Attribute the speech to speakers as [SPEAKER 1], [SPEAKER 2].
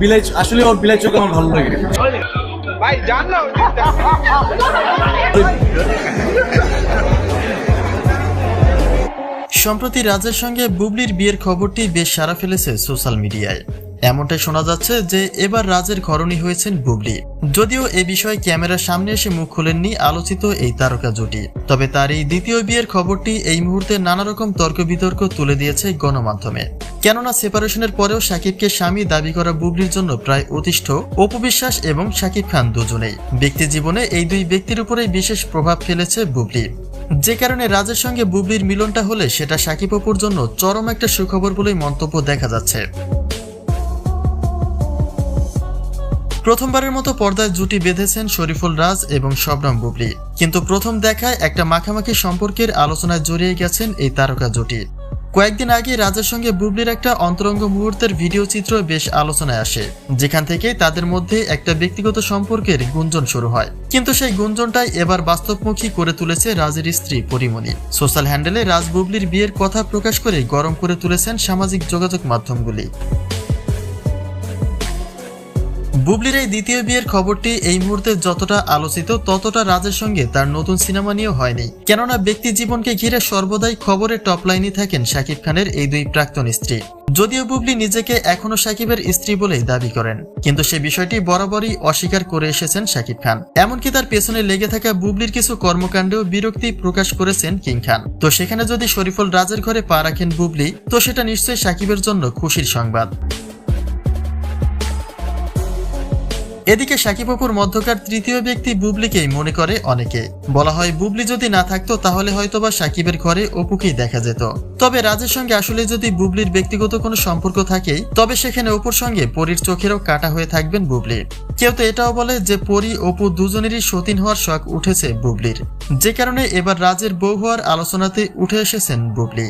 [SPEAKER 1] বিলাই আসলে ওর বিলাই চোখ আমার ভালো লাগে
[SPEAKER 2] ভাই জান
[SPEAKER 3] সম্প্রতি রাজের সঙ্গে বুবলির বিয়ের খবরটি বেশ সারা ফেলেছে সোশ্যাল মিডিয়ায়। এমনটাই শোনা যাচ্ছে যে এবার রাজের ঘরণী হয়েছেন বুবলি। যদিও এ বিষয়ে ক্যামেরার সামনে এসে মুখ খোলেননি আলোচিত এই তারকা জুটি। তবে তার এই দ্বিতীয় বিয়ের খবরটি এই মুহূর্তে নানা রকম তর্ক বিতর্ক তুলে দিয়েছে গণমাধ্যমে। কেননা সেপারেশনের পরেও সাকিবকে স্বামী দাবি করা বুবলির জন্য প্রায় অতিষ্ঠ, অপবিশ্বাস এবং সাকিব খান দুজনেই। ব্যক্তি জীবনে এই দুই ব্যক্তির উপরেই বিশেষ প্রভাব ফেলেছে বুবলি। যে কারণে রাজের সঙ্গে বুবলির মিলনটা হলে সেটা সাকিব অপুর জন্য চরম একটা সুখবর বলেই মন্তব্য দেখা যাচ্ছে। প্রথমবারের মতো পর্দায় জুটি বেঁধেছেন শরীফুল রাজ এবং শবনম বুবলি। কিন্তু প্রথম দেখায় একটা মাখামাখি সম্পর্কের আলোচনায় জড়িয়ে গেছেন এই তারকা জুটি। কয়েকদিন আগে রাজার সঙ্গে বুবলির একটা অন্তরঙ্গ মুহূর্তের ভিডিও চিত্র বেশ আলোচনায় আসে, যেখান থেকে তাদের মধ্যে একটা ব্যক্তিগত সম্পর্কের গুঞ্জন শুরু হয়। কিন্তু সেই গুঞ্জনটাই এবার বাস্তবমুখী করে তুলেছে রাজের স্ত্রী পরিমণি। সোশ্যাল হ্যান্ডেলে রাজ বুবলির বিয়ের কথা প্রকাশ করে গরম করে তুলেছেন সামাজিক যোগাযোগ মাধ্যমগুলি। বুবলির এই দ্বিতীয় বিয়ের খবরটি এই মুহূর্তে যতটা আলোচিত, ততটা রাজের সঙ্গে তার নতুন সিনেমা নিয়েও হয়নি। কেননা ব্যক্তি জীবনকে ঘিরে সর্বদাই খবরের টপ লাইনে থাকেন শাকিব খানের এই দুই প্রাক্তন স্ত্রী। যদিও বুবলি নিজেকে এখনও সাকিবের স্ত্রী বলেই দাবি করেন, কিন্তু সে বিষয়টি বরাবরই অস্বীকার করে এসেছেন শাকিব খান। এমনকি তার পেছনে লেগে থাকা বুবলির কিছু কর্মকাণ্ডেও বিরক্তি প্রকাশ করেছেন কিং খান। তো সেখানে যদি শরীফুল রাজের ঘরে পা রাখেন বুবলি, তো সেটা নিশ্চয়ই সাকিবের জন্য খুশির সংবাদ। এদিকে সাকিব অপুর মধ্যকার তৃতীয় ব্যক্তি বুবলিকেই মনে করে অনেকে। বলা হয় বুবলি যদি না থাকতো, তাহলে হয়তোবা সাকিবের ঘরে অপুকেই দেখা যেত। তবে রাজের সঙ্গে আসলে যদি বুবলির ব্যক্তিগত কোনো সম্পর্ক থাকেই, তবে সেখানে অপুর সঙ্গে পরীর চোখেরও কাটা হয়ে থাকবেন বুবলি। কেউ তো এটাও বলে যে পরি, অপু দুজনেরই সতীন হওয়ার শখ উঠেছে বুবলির। যে কারণে এবার রাজের বউ হওয়ার আলোচনাতে উঠে এসেছেন বুবলি।